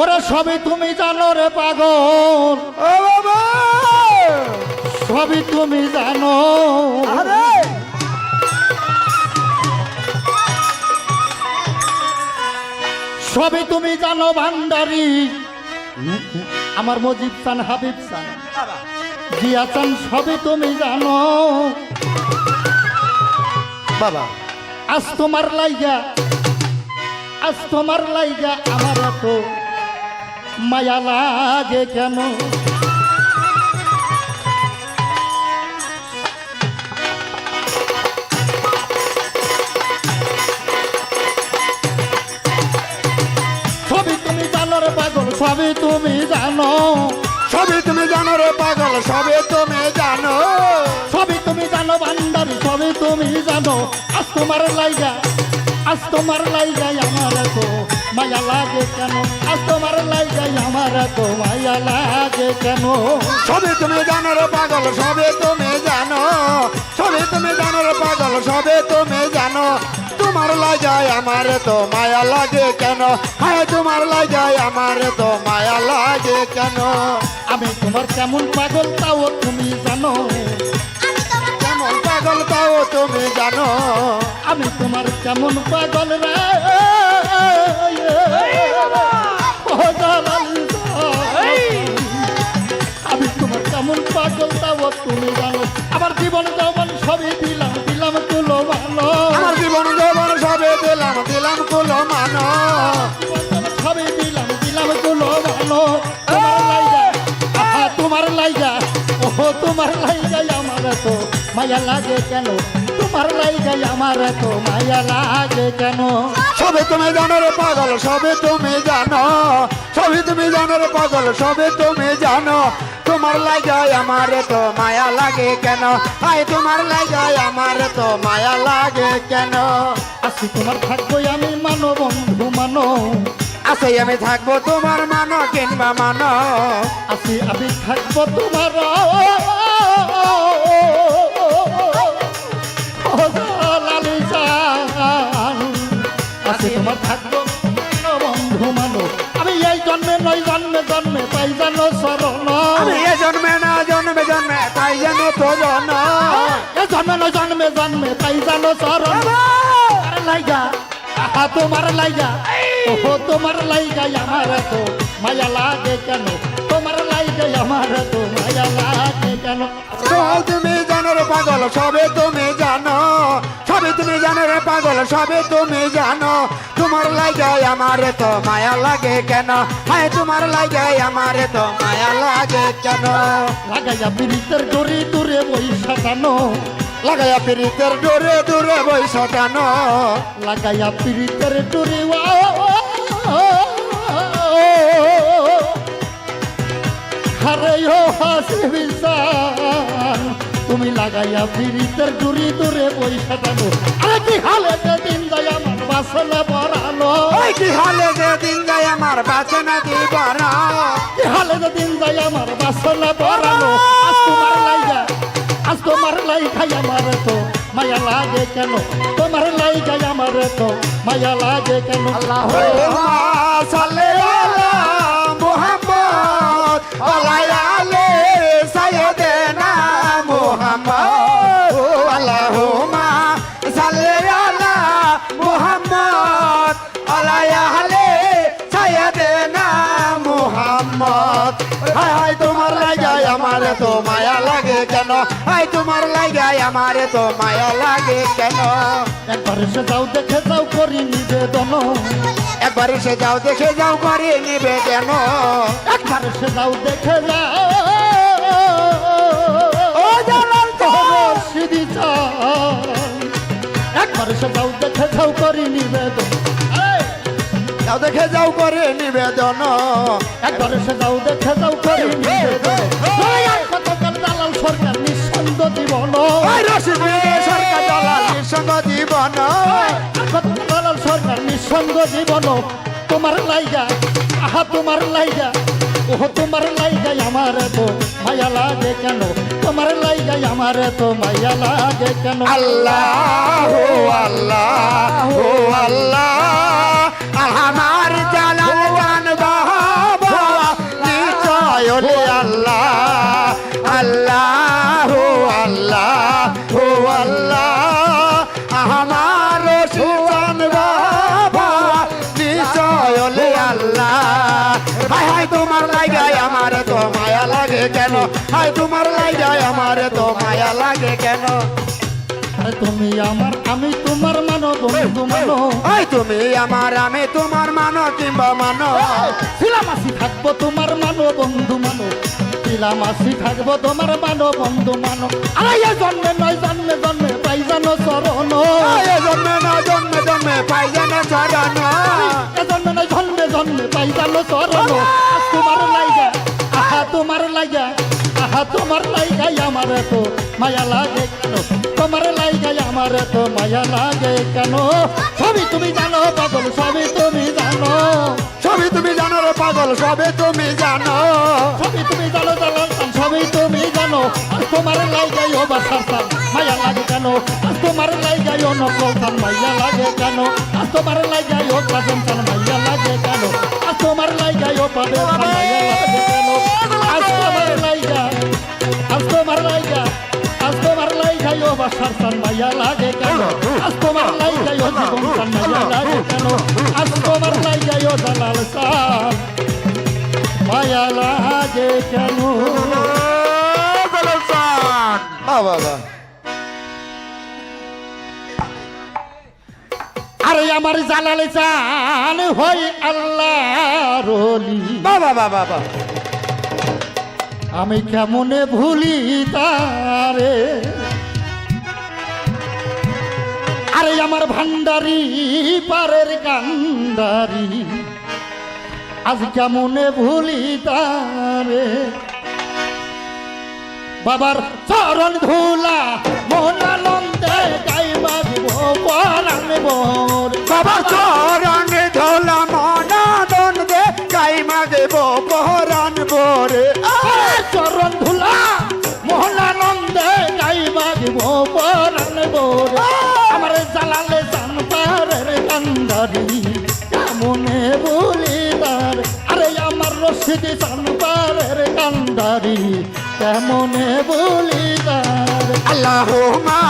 ওরা সবই তুমি জানো রে পাগল। ও বাবা! সবই তুমি জানো। আরে সবই তুমি জানো ভান্ডারি। আমার মজিব চান হাবিব চান জিয়া চান সবই তুমি জানো। বাবা। আজ তোমার লাইগা আজ তোমার লাইগা আমার এত মায়া লাগে কেন? সবই তুমি জানো সবই তুমি জানো। সবই রে পাগল সবে তুমি জানো। সবই তুমি জানো ভান্ডারি সবই তুমি জানো। আজ তোমার লাইগা আজ তোমার লাই লাইগাই আমার তো মায়া লাগে কেন? আজ তোমার লাইগাই আমার তো মায়া লাগে কেন? সবে তুমি জানো রে পাগল সবে তুমি জানো। সবে তুমি জানো রে পাগল সবে তুমি জানো। তোমার লাগায় আমার তো মায়া লাগে কেন? হায় তোমার লাগায় আমার তো মায়া লাগে কেন? আমি তোমার কেমন পাগল তাও তুমি জানো। কেমন পাগল তাও তুমি জানো। আমি তোমার কেমন পাগল রে? আমি তোমার কেমন পাগল তাও তুমি জানো। আমার জীবন যৌবন সবই দিলাম দিলাম তুলো ভালো আমার জীবন যৌবন সবে দিলাম দিলাম তুলো মানো। সবই দিলাম দিলাম তুলো ভালো তোমার লাইগা আহা তোমার লাইগা ও তোমার লাইগা। তো মায়া লাগে কেন? তোমার লাইগা আমার, তো মায়া লাগে কেন? সবে তুমি জানো রে পাগল, সবে তুমি জানো। সবে তুমি জানো রে পাগল, সবে তুমি জানো। তোমার লাগায় আমার, তো মায়া লাগে কেন? আয়, তোমার লাগায় আমার, তো মায়া লাগে কেন? আসি তোমার থাকব আমি মানো বন্ধু মানো। আছে আমি থাকব তোমার মানো কিংবা মানো। আসি আমি থাকব তোমার জন্মে নয় জন্মে জন্মে তাই যেন শরণ এ জন্মে না জন্মে জন্মে তাই যেন তো জানো এ জন্মে নয় জন্মে জন্মে তাই যেন শরণ লাইগা আহা তোমার লাইগা। ওহো তোমার লাইগা আমার তো মায়া লাগে কেন? তোমার লাইগা আমার তো মায়া লাগে কেন? সব তুমি জানো রে পাগল সবে তুমি জানো। সবে তুমি জানো রে পাগল সবে তুমি জানো। তোমার লাগায় আমার তো মায়া লাগে কেন? হায় তোমার লাগায় আমার তো মায়া লাগে কেন? লাগাইয়া পিড়িতের দূরে দূরে বই সাজানো লাগাইয়া পিরিতের দূরে দূরে বৈশ কেন? লাগাইয়া পিড়িতের দূরে হারে ও হাসি বিশাল তুমি লাগাইয়া পিড়িতের দূরে দূরে বই সাজানো আরে কি হালে যে দিন যায় আমার বাসলে বরালো ওই কি হালে যে দিন যায় আমার বাঁচে না জীবন কি হালে যে দিন যায় আমার বাসলে বরালো আজ তোমার লাইগা আজ তোমার লাইগাই আমার তো মায়া লাগে কেন? তোমার লাইগাই আমার তো মায়া লাগে কেন? আল্লাহ সালে আলাইয়ালে সাইয়েদেনা মুহাম্মদ আল্লাহুম্মা সাল্লি আলা মুহাম্মদ আলাইয়ালে সাইয়েদেনা মুহাম্মদ। হায় তোমার লাগায় আমার তো মায়া লাগে কেন একবার সে যাও দেখে যাও করি নিবেদন একবার এসে যাও দেখে যাও করে নিবেদন একবার সে যাও দেখে যাও ও জালাল তো সিদি একবার সে যাও দেখে যাও করি নিবেদন যাও দেখে যাও করে নিবেদন একবার সে যাও দেখে যাও করি নিবেদন সরকার নিঃসন্দ জীবন। সরকার দলাল নিঃসঙ্গ জীবন। দালাল সরকার নিঃসঙ্গ জীবন। তোমার লাইগা আহা তোমার লাইগা ওহ তোমার লাইগাই আমার তো মায়া লাগে কেন? তোমার লাইগাই আমার তো মায়া লাগে কেন? আল্লাহ। মায়া লাগে কেন? তুমি আমার আমি তোমার মানো তুমি মানো তুমি আমার আমি তোমার মানো কিংবা মানো শিলামাসি থাকব তোমার মানো বন্ধু মানো শিলামাসি থাকব তোমার মানো বন্ধু মানো আরে এ জন্মে নয় জন্মে জন্মে পাই জানো চরণ। জন্মে না জন্মে জন্মে পাই যেন চরণ। জন্মে নয় জন্মে জন্মে পাই জানো চরণ। তোমার লাইগা আহা তোমার লাইগা। আহা তোমার লাইগাই আমার তো মায়া লাগে কেন? তোমার লাইগাই আমার তো মায়া লাগে কেন? সবই তুমি জানো পাগল সবই তুমি জানো। সবই তুমি জানো রে পাগল সবে তুমি জানো। সবই তুমি জানো জানো সবই তুমি জানো। আর তোমার লাইগাই ও বাসার মায়া লাগে কেন? আর তোমার লাইগাই ও নকল মাইয়া লাগে কেন? আর তোমার লাইগাই ও কাজম মাইয়া লাগে কেন? আর তোমার লাইগাই ও পাবে বাসার লাগে কেন? আজ তোমার লাইগাই ও জীবন সান লাগে কেন? আজ তোমার লাইগাই ও জালাল সান মায়া লাগে কেন? বাহ বাহ বাহ আরে আমার জালাল চান হই আল্লাহ রলি বাবা বাবা বাবা। আমি কেমনে ভুলি তারে? আরে আমার ভান্ডারি, পারের গান্ডারি আজ কেমনে ভুলি তারে? বাবার চরণ ধুলা মনানন্দে গাইবা বাজব পরাণ বাবা জান পারের কান্দারি কেমনে বলি তার আল্লাহ মা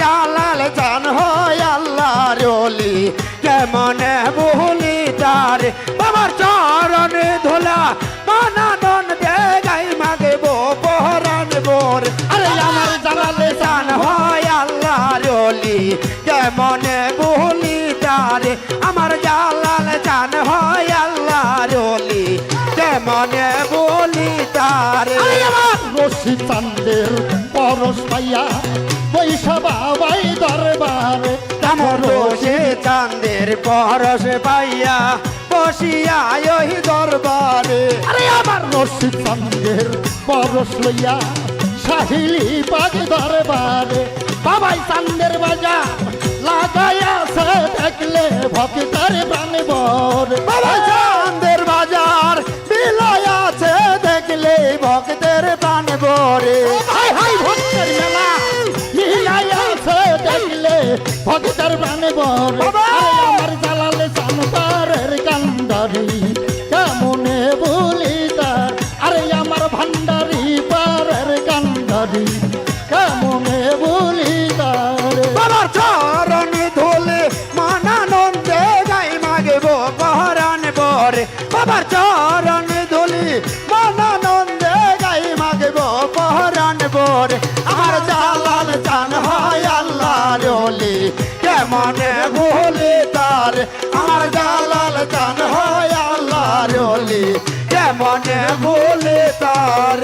জালাল জান হয় আল্লাহর অলি কেমনে বহলি তার? বাবার চরণে ধোলা মানানন দে গাই মাগে বো পহরান বোর। আরে আমার জালালে জান হয় আল্লাহর অলি কেমনে বহলি তার? আমার জালাল জান হয় আল্লাহর অলি কেমনে বলি তার? রশি চান্দের পরশ পাইয়া পয়সা বাবাই দরবারে আমার রোষে চাঁদের পরশ পাইয়া বসিয়া ওই দরবারে। আরে আমার রশি চান্দের পরশ লইয়া সাহিলি পাগ দরবারে। বাবাই চান্দের বাজার লাগাইয়াছে দেখলে ভক্তার প্রাণ বর বাবা চাঁদের বাজার বিলায় আছে দেখলে ভক্তের ভরে হাই হাই ভক্তের মেলা। লিলাইয়াছে দেখলে ভক্তের প্রাণ বর আরে আমার জালালে চান্দারের কান্দারি কেমনে বলি তার আরে আমার ভান্ডারি পারের কান্দারি কেমনে বলি তার বাবার চরণে ধুলে মানানন্দে গাই মাগেব পহরান বরে। বাবার চরণে ভুলি তার।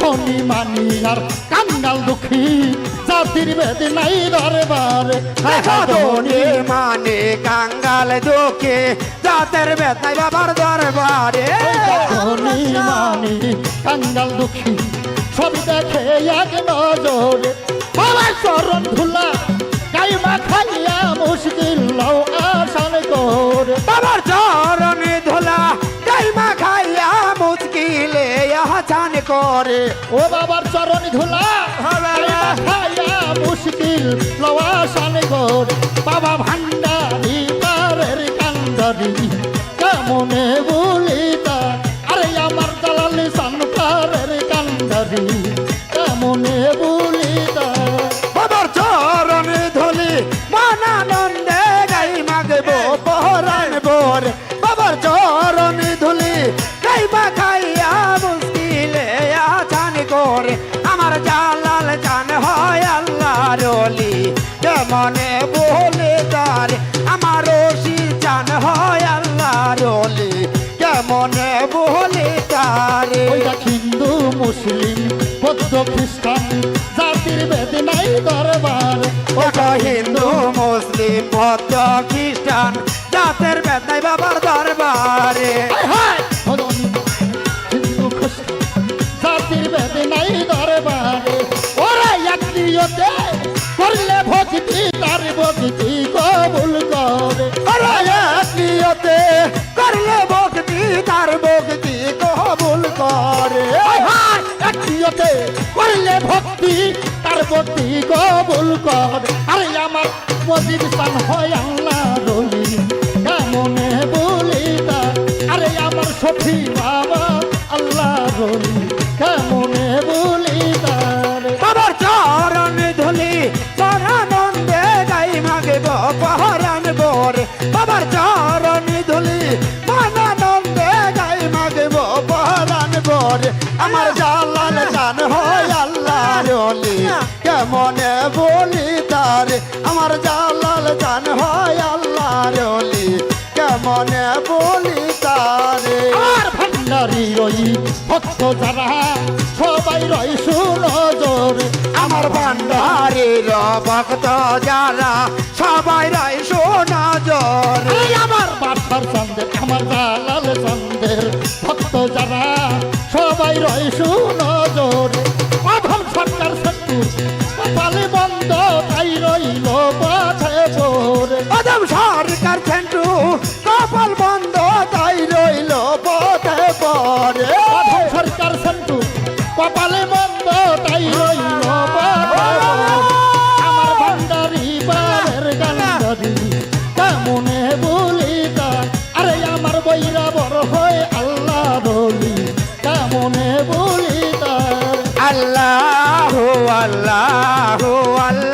ধনী মানি আর কাঙ্গাল দুঃখী জাতির বেদ নাই দরবারে। ধনী মানে কাঙ্গাল দুঃখে জাতের বেতাই বাবার দরবারে। ধনী মানি কাঙ্গাল দুঃখী সবই দেখে এক নজরে। বাবার চরণ ধুলা গাইমা খাইয়া মুশকিল লও আসান করে। বাবার চরণে ধোলা করে ও বাবার চরণ ধুলা। মাথায়া মুশকিল লওয়া সানে গোর বাবা আছান আমার জালাল জান হয় আল্লাহ রলি কেমনে বলে তার আমার রশি জান হয় আল্লাহ রলি কেমনে বলে তারে। হিন্দু মুসলিম বৌদ্ধ খ্রিস্টান জাতির বেদ নাই দরবার। ওটা হিন্দু মুসলিম বৌদ্ধ খ্রিস্টান জাতের বেদাই বাবার দরবারে। হায়! করলে ভক্তি, তার প্রতি কবুল কর। আরে আমার মজিদ সান হয় আল্লাহ রলি কেমনে বলি আরে আমার সখী বাবা আল্লাহ রলি রলি কেমনে বলি তার? আমার জালাল জান হয় আল্লাহ রলি কেমনে বলি তারে? আর ভান্ডারি রই ভক্ত যারা সবাই রই সুনজর। আমার ভান্ডারের ভক্ত যারা সবাই রাই সোনা জোর আমার বাসার চন্দের আমার জালাল চন্দের ভক্ত যারা সবাই রই সুনজর। বন্ধ তাই রইল পথে পড়ে আদম সরকার আল্লাহ আল্লাহ